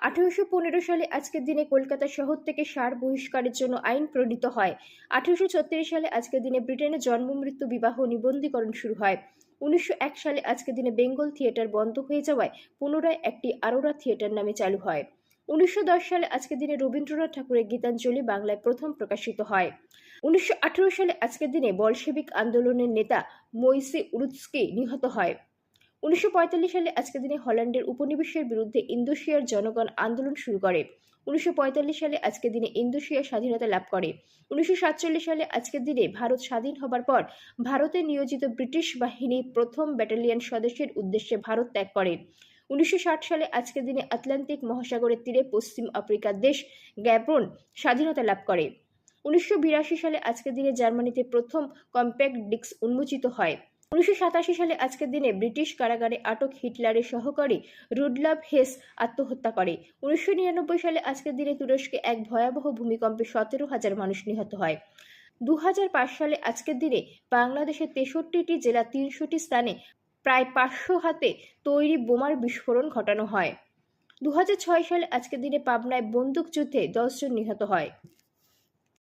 আঠেরোশো পনেরো সালে আজকের দিনে কলকাতা শহর থেকে সার বহিষ্কারের জন্য আইন প্রণীত হয়। আঠেরোশো ছত্রিশ সালে আজকের দিনে ব্রিটেনে জন্ম, মৃত্যু, বিবাহ, নিবন্ধীকরণ শুরু হয়। উনিশশো এক সালে আজকের দিনে বেঙ্গল থিয়েটার বন্ধ হয়ে যাওয়ায় পুনরায় একটি আরোরা থিয়েটার নামে চালু হয়। উনিশশো দশ সালে আজকের দিনে রবীন্দ্রনাথ ঠাকুরের গীতাঞ্জলি বাংলায় প্রথম প্রকাশিত হয়। উনিশশো আঠেরো সালে আজকের দিনে বলশেবিক আন্দোলনের নেতা মইসি উরুৎস্কি নিহত হয়। উনিশশো পঁয়তাল্লিশ সালে আজকের দিনে হল্যান্ডের উপনিবেশের বিরুদ্ধে ইন্দোশিয়ার জনগণ আন্দোলন শুরু করে। উনিশশো পঁয়তাল্লিশ সালে আজকের দিনে ইন্দোশিয়া স্বাধীনতা লাভ করে। উনিশশো সাতচল্লিশ সালে আজকের দিনে ভারত স্বাধীন হবার পর ভারতে নিয়োজিত ব্রিটিশ বাহিনী প্রথম ব্যাটালিয়ন সদস্যের উদ্দেশ্যে ভারত ত্যাগ করে। উনিশশো ষাট সালে আজকের দিনে আটলান্টিক মহাসাগরের তীরে পশ্চিম আফ্রিকার দেশ গ্যাব্রন স্বাধীনতা লাভ করে। উনিশশো বিরাশি সালে আজকের দিনে জার্মানিতে প্রথম কম্প্যাক্ট ডিস্ক উন্মোচিত হয়। উনিশশো সাতাশি সালে আজকের দিনে ব্রিটিশ কারাগারে আটক হিটলারের সহকারী রুডলাভ হেস আত্মহত্যা করে। উনিশশো নিরানব্বই সালে আজকের দিনে তুরস্কে এক ভয়াবহ ভূমিকম্পে সতেরো হাজার মানুষ নিহত হয়। দু হাজার পাঁচ সালে আজকের দিনে বাংলাদেশের তেষট্টিটি জেলা তিনশোটি স্থানে প্রায় পাঁচশো হাতে তৈরি বোমার বিস্ফোরণ ঘটানো হয়। দু হাজার ছয় সালে আজকের দিনে পাবনায় বন্দুকযুদ্ধে দশজন নিহত হয়।